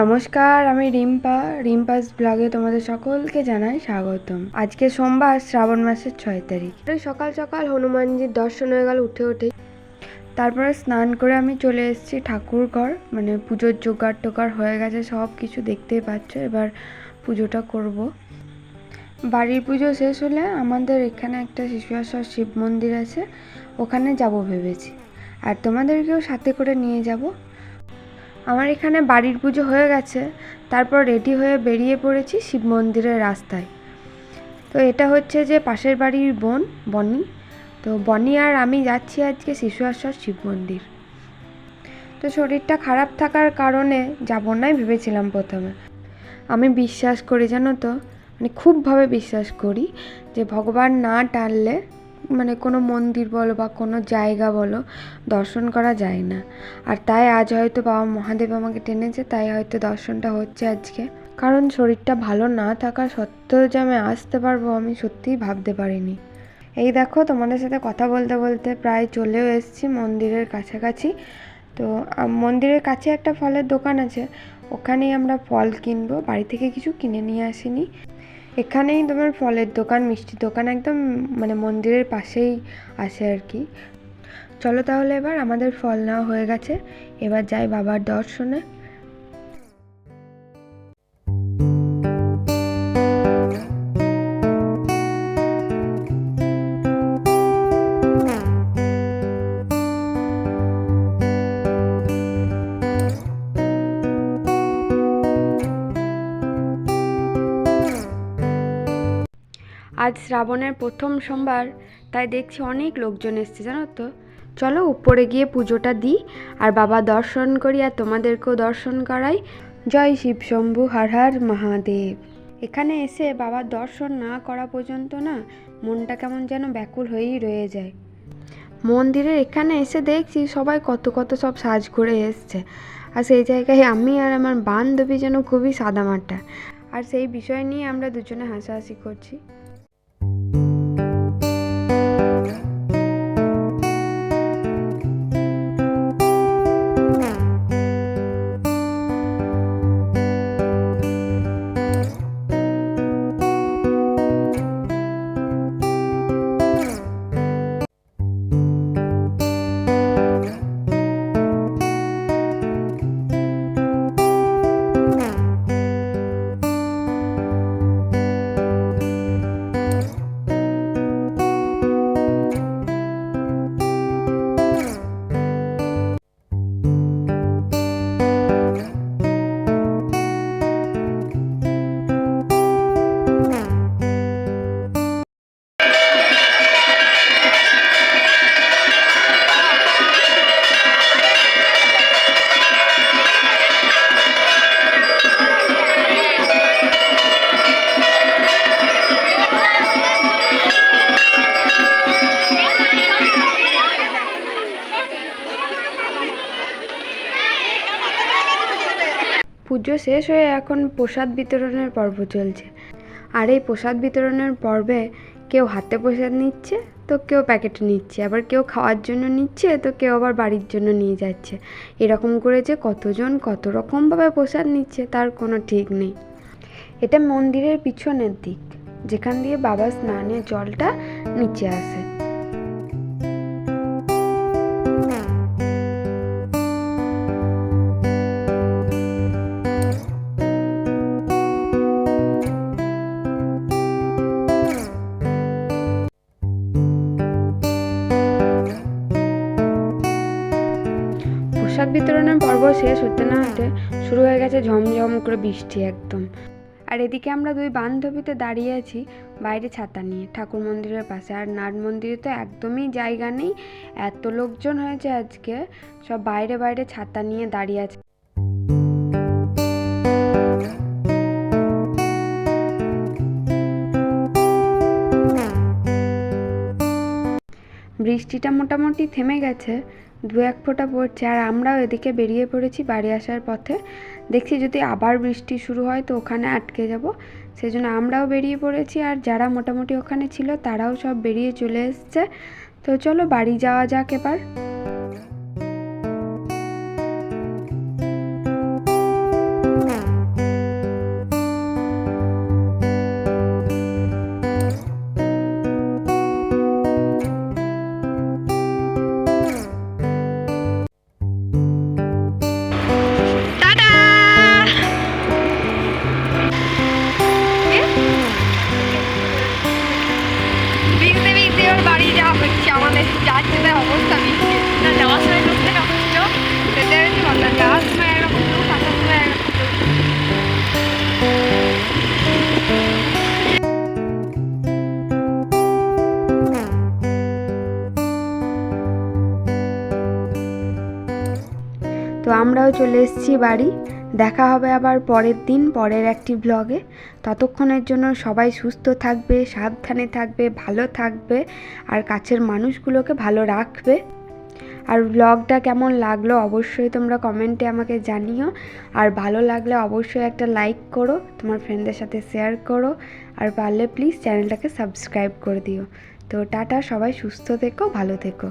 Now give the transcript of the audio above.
নমস্কার আমি রিম্পা। রিম্পাস ব্লগে তোমাদের সকলকে জানাই স্বাগতম। আজকে সোমবার শ্রাবণ মাসের ছয় তারিখ। সকাল সকাল হনুমানজির দর্শন হয়ে গেল উঠে উঠে। তারপরে স্নান করে আমি চলে এসেছি ঠাকুর ঘর মানে পুজোর জোগাড় টোগাড় হয়ে গেছে সব কিছু দেখতেই পাচ্ছ। এবার পুজোটা করব। বাড়ির পুজো শেষ হলে আমাদের এখানে একটা শিশু আশ্রয় শিব মন্দির আছে। ওখানে যাব ভেবেছি। আর তোমাদেরকেও সাথে করে নিয়ে যাব। আমার এখানে বাড়ির পুজো হয়ে গেছে, তারপর রেডি হয়ে বেরিয়ে পড়েছি শিব মন্দিরের রাস্তায়। তো এটা হচ্ছে যে পাশের বাড়ির বোন, বনি। তো বনি আর আমি যাচ্ছি আজকে শিশু আশ্বর শিব মন্দির। তো শরীরটা খারাপ থাকার কারণে যাব নাই ভেবেছিলাম প্রথমে। আমি বিশ্বাস করি জানো তো মানে খুবভাবে বিশ্বাস করি যে ভগবান না টানলে মানে কোনো মন্দির বলো বা কোনো জায়গা বলো, দর্শন করা যায় না। আর তাই আজ হয়তো বাবা মহাদেব আমাকে টেনেছে, তাই হয়তো দর্শনটা হচ্ছে আজকে। কারণ শরীরটা ভালো না থাকা সত্ত্বেও যে আমি আসতে পারব আমি সত্যিই ভাবতে পারিনি। এই দেখো তোমাদের সাথে কথা বলতে বলতে প্রায় চলেও এসেছি মন্দিরের কাছাকাছি। তো মন্দিরের কাছে একটা ফলের দোকান আছে। ওখানেই আমরা ফল কিনবো, বাড়ি থেকে কিছু কিনে নিয়ে আসিনি। এখানেই তোমার ফলের দোকান, মিষ্টির দোকান একদম মানে মন্দিরের পাশেই আছে আর কি। চলো তাহলে এবার আমাদের ফল নেওয়া হয়ে গেছে। এবার যাই বাবার দর্শনে। আজ শ্রাবণের প্রথম সোমবার, তাই দেখছি অনেক লোকজন এসছে, জানো তো। চলো উপরে গিয়ে পুজোটা দিই, আর বাবা দর্শন করি আর তোমাদেরকেও দর্শন করাই। জয় শিব শম্ভু, হর হর মহাদেব। এখানে এসে বাবার দর্শন না করা পর্যন্ত না, মনটা কেমন যেন ব্যাকুল হয়েই রয়ে যায়। মন্দিরের এখানে এসে দেখছি সবাই কত কত সব সাজ করে এসছে। আর সেই জায়গায় আমি আর আমার বান্ধবী যেন খুবই সাদামাটা। আর সেই বিষয় নিয়ে আমরা দুজনে হাসাহাসি করছি। পুজো শেষ হয়ে এখন প্রসাদ বিতরণের পর্ব চলছে। আর এই প্রসাদ বিতরণের পর্বে কেউ হাতে প্রসাদ নিচ্ছে, তো কেউ প্যাকেটে নিচ্ছে। আবার কেউ খাওয়ার জন্য নিচ্ছে, তো কেউ আবার বাড়ির জন্য নিয়ে যাচ্ছে। এরকম করে যে কতজন কত রকমভাবে প্রসাদ নিচ্ছে, তার কোনো ঠিক নেই। এটা মন্দিরের পিছনের দিক, যেখান দিয়ে বাবা স্নানের জলটা নিচে আসে। প্রসাদ বিতরণের পর্ব শেষ হতে না হতে শুরু হয়ে গেছে ঝমঝম করে বৃষ্টি একদম। আর এদিকে আমরা দুই বান্ধবীতে দাঁড়িয়ে আছি বাইরে ছাতা নিয়ে, ঠাকুর মন্দিরের পাশে। আর নাট মন্দিরে তো একদমই জায়গা নেই। এত লোকজন হয়েছে আজকে, সব বাইরে বাইরে ছাতা নিয়ে দাঁড়িয়ে আছে। বৃষ্টিটা মোটামুটি থেমে গেছে। দু এক ফোঁটা পড়ছে। আর আমরাও এদিকে বেরিয়ে পড়েছি বাড়ি আসার পথে। দেখছি যদি আবার বৃষ্টি শুরু হয় তো ওখানে আটকে যাব। সেজন্য আমরাও বেরিয়ে পড়েছি আর যারা মোটামুটি ওখানে ছিল তারাও সব বেরিয়ে চলে এসছে। তো চলো বাড়ি যাওয়া যাক এবার। আমরাও চলে এসেছি বাড়ি। দেখা হবে আবার পরের দিন, পরের একটি ব্লগে ততক্ষণের জন্য সবাই সুস্থ থাকবে, সাবধানে থাকবে, ভালো থাকবে আর কাছের মানুষগুলোকে ভালো রাখবে। আর ব্লগটা কেমন লাগল অবশ্যই তোমরা কমেন্টে আমাকে জানিও। আর ভালো লাগলে অবশ্যই একটা লাইক করো, তোমার ফ্রেন্ডদের সাথে শেয়ার করো। আর পারলে প্লিজ চ্যানেলটাকে সাবস্ক্রাইব করে দিও। তো টাটা, সবাই সুস্থ থেকো, ভালো থেকো।